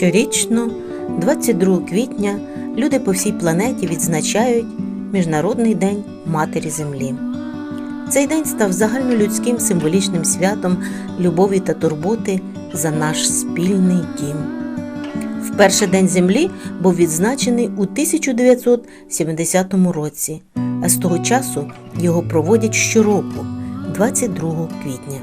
Щорічно, 22 квітня, люди по всій планеті відзначають Міжнародний день Матері Землі. Цей день став загальнолюдським символічним святом любові та турботи за наш спільний дім. Вперше День Землі був відзначений у 1970 році, а з того часу його проводять щороку, 22 квітня.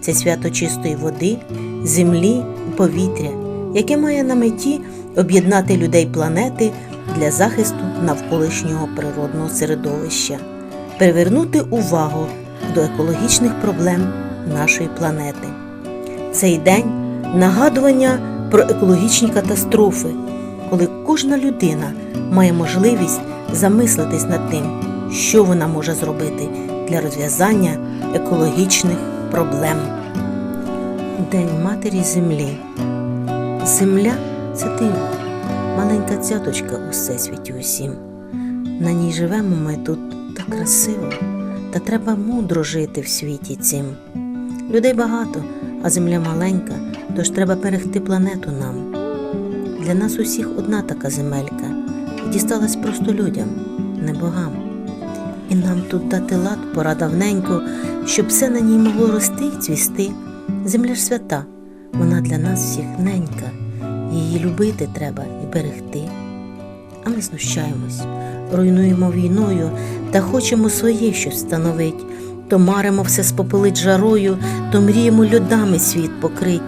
Це свято чистої води, землі і повітря, яке має на меті об'єднати людей планети для захисту навколишнього природного середовища, привернути увагу до екологічних проблем нашої планети. Цей день нагадування про екологічні катастрофи, коли кожна людина має можливість замислитись над тим, що вона може зробити для розв'язання екологічних проблем. День Матері Землі. Земля це диво, маленька цяточка у всесвіті усім. На ній живемо ми тут так красиво, та треба мудро жити в світі цім. Людей багато, а земля маленька, тож треба берегти планету нам. Для нас усіх одна така земелька, і дісталась просто людям, не богам. І нам тут дати лад пора давненько, щоб все на ній могло рости й цвісти. Земля ж свята, для нас всіх ненька, її любити треба і берегти. А ми знущаємось, руйнуємо війною та хочемо своє щось встановить, то маримо все спопилить жарою, то мріємо льодами світ покрить,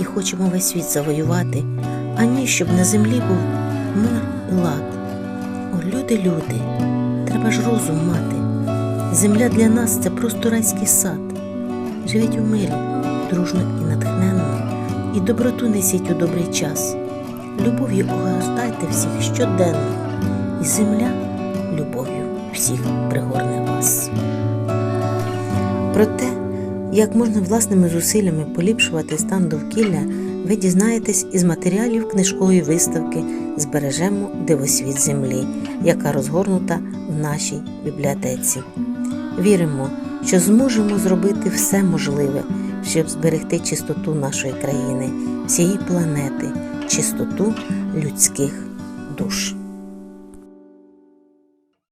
і хочемо весь світ завоювати, а ні, щоб на землі був мир і лад. О, люди, люди, треба ж розум мати. Земля для нас це просто райський сад. Живіть у мирі, дружно і натхненно, і доброту несіть у добрий час. Любов'ю огортайте всіх щоденно, і земля любов'ю всіх пригорне вас. Про те, як можна власними зусиллями поліпшувати стан довкілля, ви дізнаєтесь із матеріалів книжкової виставки Збережемо дивосвіт землі, яка розгорнута в нашій бібліотеці. Віримо, що зможемо зробити все можливе, щоб зберегти чистоту нашої країни, всієї планети, чистоту людських душ.